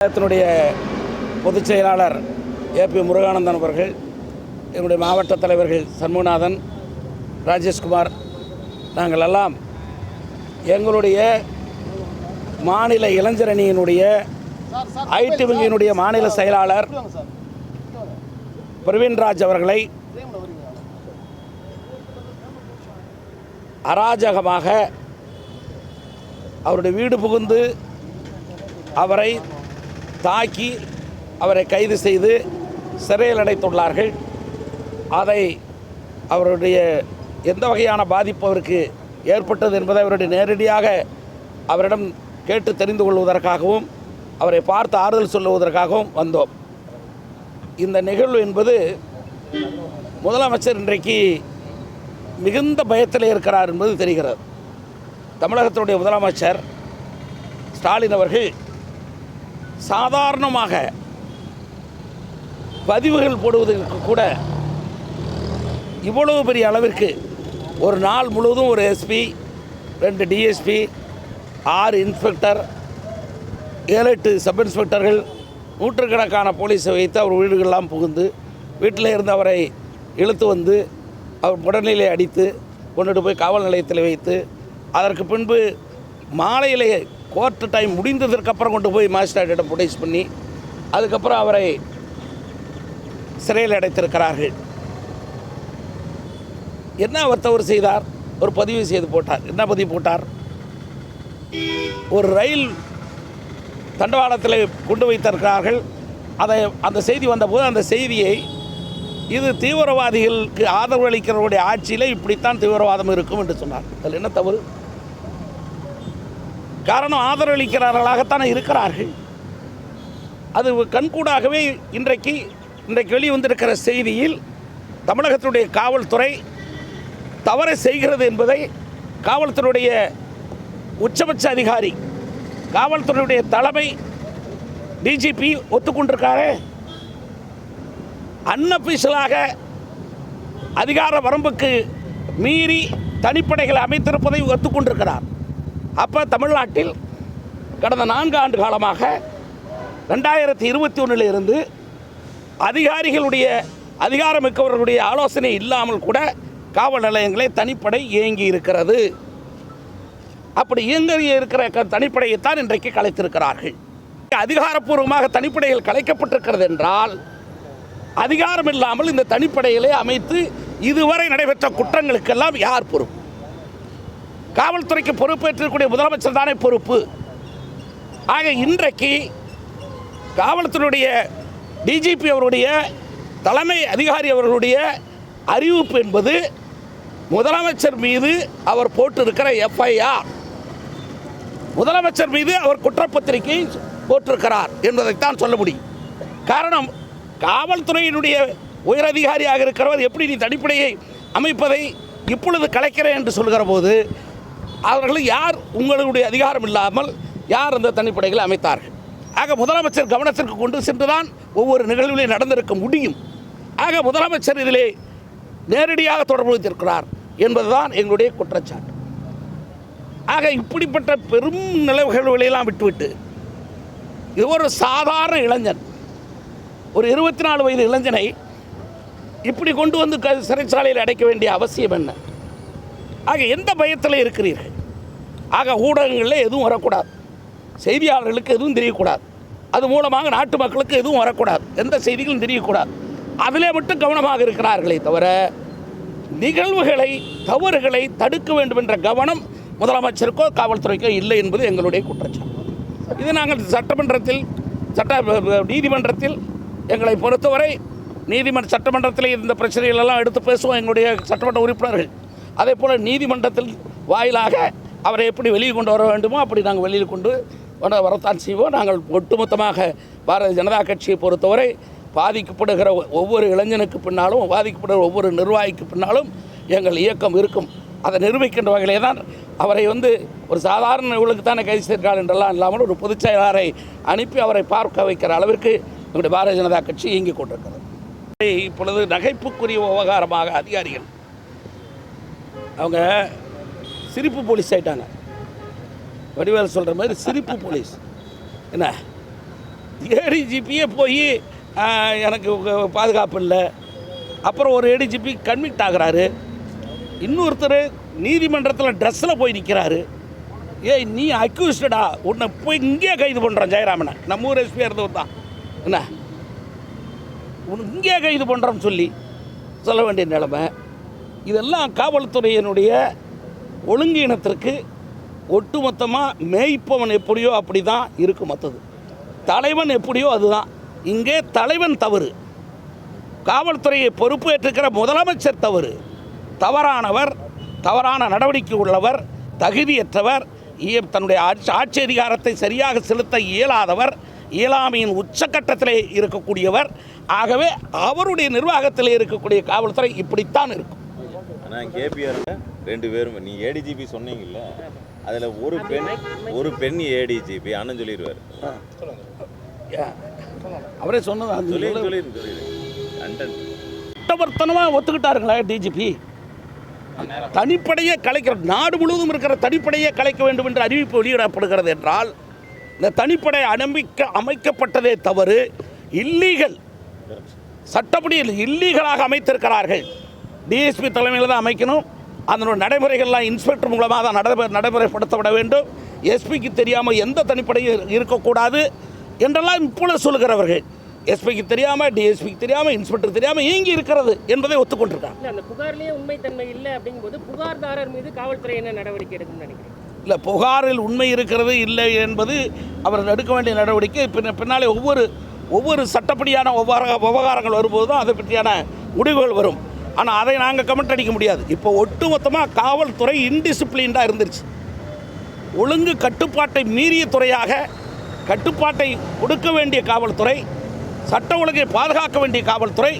தமிழகத்தினுடைய பொதுச் செயலாளர் பி முருகானந்தன் அவர்கள் என்னுடைய மாவட்ட தலைவர்கள் சண்முகநாதன் ராஜேஷ்குமார் நாங்கள் எல்லாம் எங்களுடைய மாநில இளைஞரணியினுடைய ஐடி வங்கியினுடைய மாநில செயலாளர் பிரவீன்ராஜ் அவர்களை அராஜகமாக அவருடைய வீடு புகுந்து அவரை தாக்கி அவரை கைது செய்து சிறையில் அடைத்துள்ளார்கள். அதை அவருடைய எந்த வகையான பாதிப்பு அவருக்கு ஏற்பட்டது என்பதை அவருடைய நேரடியாக அவரிடம் கேட்டு தெரிந்து கொள்வதற்காகவும் அவரை பார்த்து ஆறுதல் சொல்லுவதற்காகவும் வந்தோம். இந்த நிகழ்வு என்பது முதலமைச்சர் இன்றைக்கு மிகுந்த பயத்தில் இருக்கிறார் என்பது தெரிகிறது. தமிழகத்தினுடைய முதலமைச்சர் ஸ்டாலின் அவர்கள் சாதாரணமாக பதிவுகள் போடுவதற்கு கூட இவ்வளவு பெரிய அளவிற்கு ஒரு நாள் முழுவதும் ஒரு எஸ்பி ரெண்டு டிஎஸ்பி ஆறு இன்ஸ்பெக்டர் ஏழு எட்டு சப் இன்ஸ்பெக்டர்கள் நூற்றுக்கணக்கான போலீஸை வைத்து அவர் வீடுகளெலாம் புகுந்து வீட்டில் இருந்து அவரை இழுத்து வந்து அவர் உடல்நிலை அடித்து கொண்டுட்டு போய் காவல் நிலையத்தில் வைத்து அதற்கு பின்பு மாலையிலே கோர்ட்டு டைம் முடிந்ததற்கு அப்புறம் கொண்டு போய் மாஜிஸ்ட்ரேட்டிடம் புடைஸ் பண்ணி அதுக்கப்புறம் அவரை சிறையில் அடைத்திருக்கிறார்கள். என்ன அவர் தவறு செய்தார்? ஒரு பதிவு செய்து போட்டார். என்ன பதிவு போட்டார்? ஒரு ரயில் தண்டவாளத்தில் கொண்டு வைத்திருக்கிறார்கள். அதை அந்த செய்தி வந்தபோது அந்த செய்தியை இது தீவிரவாதிகளுக்கு ஆதரவு அளிக்கிறவருடைய ஆட்சியில் இப்படித்தான் தீவிரவாதம் இருக்கும் என்று சொன்னார். அதில் என்ன தவறு? காரணம் ஆதரவளிக்கிறார்களாகத்தானே இருக்கிறார்கள். அது கண்கூடாகவே இன்றைக்கு இன்றைக்கு வெளிவந்திருக்கிற செய்தியில் தமிழகத்தினுடைய காவல்துறை தவறை செய்கிறது என்பதை காவல்துறையுடைய உச்சபட்ச அதிகாரி காவல்துறையுடைய தலைமை டிஜிபி ஒத்துக்கொண்டிருக்காரு. அன்அபிஷியலாக அதிகார வரம்புக்கு மீறி தனிப்படைகளை அமைத்திருப்பதை ஒத்துக்கொண்டிருக்கிறார். அப்போ தமிழ்நாட்டில் கடந்த நான்கு ஆண்டு காலமாக ரெண்டாயிரத்தி இருபத்தி ஒன்றிலிருந்து அதிகாரிகளுடைய அதிகாரமிக்கவர்களுடைய ஆலோசனை இல்லாமல் கூட காவல் நிலையங்களை தனிப்படை இயங்கி இருக்கிறது. அப்படி இயங்க இருக்கிற க- தனிப்படையைத்தான் இன்றைக்கு கலைத்திருக்கிறார்கள். அதிகாரப்பூர்வமாக தனிப்படைகள் கலைக்கப்பட்டிருக்கிறது என்றால் அதிகாரம் இல்லாமல் இந்த தனிப்படைகளை அமைத்து இதுவரை நடைபெற்ற குற்றங்களுக்கெல்லாம் யார் பொறுப்பு? காவல்துறைக்கு பொறுப்பேற்றிருக்கக்கூடிய முதலமைச்சர் தானே பொறுப்பு. ஆக இன்றைக்கு காவல்துறையுடைய டிஜிபி அவருடைய தலைமை அதிகாரி அவர்களுடைய அறிவிப்பு என்பது முதலமைச்சர் மீது அவர் போட்டிருக்கிற எஃப்ஐஆர் முதலமைச்சர் மீது அவர் குற்றப்பத்திரிகை போட்டிருக்கிறார் என்பதைத்தான் சொல்ல முடியும். காரணம் காவல்துறையினுடைய உயரதிகாரியாக இருக்கிறவர் எப்படி நீ தனிப்படையை அமைப்பதை இப்பொழுது கலைக்கிறேன் என்று சொல்கிற போது அவர்கள் யார் உங்களுடைய அதிகாரம் இல்லாமல் யார் அந்த தனிப்படைகளை அமைத்தார்கள்? ஆக முதலமைச்சர் கவனத்திற்கு கொண்டு சென்றுதான் ஒவ்வொரு நிகழ்விலையும் நடந்திருக்க முடியும். ஆக முதலமைச்சர் இதிலே நேரடியாக தொடர்பு வைத்திருக்கிறார் என்பதுதான் எங்களுடைய குற்றச்சாட்டு. ஆக இப்படிப்பட்ட பெரும் நிலவுகளையெல்லாம் விட்டுவிட்டு இது ஒரு சாதாரண இளைஞன் ஒரு இருபத்தி நாலு வயது இளைஞனை இப்படி கொண்டு வந்து க சிறைச்சாலையில் அடைக்க வேண்டிய அவசியம் என்ன? ஆக எந்த பயத்தில் இருக்கிறீர்கள்? ஆக ஊடகங்களில் எதுவும் வரக்கூடாது. செய்தியாளர்களுக்கு எதுவும் தெரியக்கூடாது. அது மூலமாக நாட்டு மக்களுக்கு எதுவும் வரக்கூடாது. எந்த செய்திகளும் தெரியக்கூடாது. அதிலே மட்டும் கவனமாக இருக்கிறார்களே தவிர நிகழ்வுகளை தவறுகளை தடுக்க வேண்டும் என்ற கவனம் முதலமைச்சருக்கோ காவல்துறைக்கோ இல்லை என்பது எங்களுடைய குற்றச்சாட்டு. இது நாங்கள் சட்டமன்றத்தில் சட்ட நீதிமன்றத்தில் எங்களை பொறுத்தவரை நீதிமன்ற சட்டமன்றத்தில் இந்த பிரச்சனைகள் எல்லாம் எடுத்து பேசுவோம் எங்களுடைய சட்டமன்ற உறுப்பினர்கள். அதே போல் நீதிமன்றத்தில் வாயிலாக அவரை எப்படி வெளியே கொண்டு வர வேண்டுமோ அப்படி நாங்கள் வெளியில் கொண்டு வர வரத்தான் செய்வோம். நாங்கள் ஒட்டுமொத்தமாக பாரதிய ஜனதா கட்சியை பொறுத்தவரை பாதிக்கப்படுகிற ஒவ்வொரு இளைஞனுக்கு பின்னாலும் பாதிக்கப்படுகிற ஒவ்வொரு நிர்வாகிக்கு பின்னாலும் எங்கள் இயக்கம் இருக்கும். அதை நிரூபிக்கின்ற வகையிலே தான் அவரை வந்து ஒரு சாதாரண இவளுக்கு தானே கைது செய்திருக்காள் என்றெல்லாம் இல்லாமல் ஒரு பொதுச் செயலாளரை அனுப்பி அவரை பார்க்க வைக்கிற அளவிற்கு எங்களுடைய பாரதிய ஜனதா கட்சி இயங்கிக் கொண்டிருக்கிறது. இப்பொழுது நகைப்புக்குரிய விவகாரமாக அதிகாரிகள் அவங்க சிரிப்பு போலீஸ் ஆயிட்டாங்க. வடிவேல் சொல்கிற மாதிரி சிரிப்பு போலீஸ். என்ன? ஏடிஜிபியே போய் எனக்கு பாதுகாப்பு இல்லை. அப்புறம் ஒரு ஏடிஜிபி கன்விக்ட் ஆகுறாரு. இன்னொருத்தர் நீதிமன்றத்தில் ட்ரெஸ்ஸில் போய் நிற்கிறாரு ஏய் நீ அக்யூஸ்டடா உன்னை போய் இங்கேயே கைது பண்ணுறான் ஜெயராமனை. நம்ம ஊர் எஸ்பியாக இருந்தவர் தான். என்ன? உன் இங்கேயே கைது பண்ணுறோம்னு சொல்லி சொல்ல வேண்டிய நிலைமை. இதெல்லாம் காவல்துறையினுடைய ஒழுங்கீனத்திற்கு ஒட்டுமொத்தமாக மேய்ப்பவன் எப்படியோ அப்படி தான் இருக்கும் மற்றது. தலைவன் எப்படியோ அதுதான். இங்கே தலைவன் தவறு. காவல்துறையை பொறுப்பேற்றுக்கிற முதலமைச்சர் தவறு. தவறானவர் தவறான நடவடிக்கை உள்ளவர் தகுதியற்றவர் தன்னுடைய ஆட்சி ஆட்சி அதிகாரத்தை சரியாக செலுத்த இயலாதவர் இயலாமையின் உச்சக்கட்டத்திலே இருக்கக்கூடியவர். ஆகவே அவருடைய நிர்வாகத்தில் இருக்கக்கூடிய காவல்துறை இப்படித்தான் இருக்கும். ஆனால் கேபிஆர் ரெண்டு பேரும் நீ ஏடிஜிபி சொன்னீங்கல்ல அதில் ஒரு பெண் ஒரு பெண் ஏடிஜிபி அண்ணன் சொல்லிடுவார் அவரே சொன்னது அந்த சொல்லி சொல்ல- சொல்லிடு சொல்லிடு கண்டன். குற்றவர்த்தனமாக ஒத்துக்கிட்டாருங்களா டிஜிபி தனிப்படையே கலைக்கிற நாடு முழுவதும் இருக்கிற தனிப்படையே கலைக்க வேண்டும் என்று அறிவிப்பு வெளியிடப்படுகிறது என்றால் இந்த தனிப்படை அமைக்க அமைக்கப்பட்டதே தவறு. இல்லீகல். சட்டப்படி இல்லீகலாக அமைத்திருக்கிறார்கள். டிஎஸ்பி தலைமையில் தான் அமைக்கணும். அதனோட நடைமுறைகள்லாம் இன்ஸ்பெக்டர் மூலமாக தான் நடைமுறை நடைமுறைப்படுத்தப்பட வேண்டும். எஸ்பிக்கு தெரியாமல் எந்த தனிப்படையும் இருக்கக்கூடாது என்றெல்லாம் இப்பொழுது சொல்லுகிறவர்கள். எஸ்பிக்கு தெரியாமல் டிஎஸ்பிக்கு தெரியாமல் இன்ஸ்பெக்டர் தெரியாமல் இயங்கி இருக்கிறது என்பதை ஒத்துக்கொண்டிருக்காங்க. அந்த புகார்லயே உண்மைத்தன்மை இல்லை அப்படிங்கும்போது புகார்தாரர் மீது காவல்துறை என்ன நடவடிக்கை எடுக்கும்னு நினைக்கிறேன் இல்லை புகாரில் உண்மை இருக்கிறது இல்லை என்பது அவர் எடுக்க வேண்டிய நடவடிக்கை. பின்ன பின்னாலே ஒவ்வொரு ஒவ்வொரு சட்டப்படியான விவகாரங்கள் வரும்போது தான் அதை பற்றியான முடிவுகள் வரும். ஆனால் அதை நாங்கள் கமெண்ட் அடிக்க முடியாது. இப்போ ஒட்டுமொத்தமாக காவல்துறை இன்டிசிப்ளின்டாக இருந்துருச்சு. ஒழுங்கு கட்டுப்பாட்டை மீறிய துறையாக கட்டுப்பாட்டை கொடுக்க வேண்டிய காவல்துறை சட்ட ஒழுங்கை பாதுகாக்க வேண்டிய காவல்துறை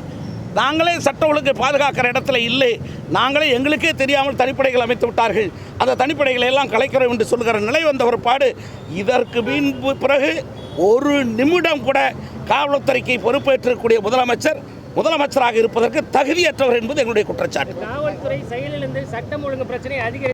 நாங்களே சட்ட ஒழுங்கை பாதுகாக்கிற இடத்துல இல்லை. நாங்களே எங்களுக்கே தெரியாமல் தனிப்படைகள் அமைத்து விட்டார்கள். அந்த தனிப்படைகளை எல்லாம் கலைக்கிறோம் என்று சொல்கிற நிலை வந்த ஒரு பாடு இதற்கு பின்பு பிறகு ஒரு நிமிடம் கூட காவல்துறைக்கு பொறுப்பேற்றக்கூடிய முதலமைச்சர் முதலமைச்சராக இருப்பதற்கு தகுதியற்றவர் என்பது எங்களுடைய குற்றச்சாட்டு. காவல்துறை செயலிழந்து சட்டம் ஒழுங்கு பிரச்சனை அதிகரி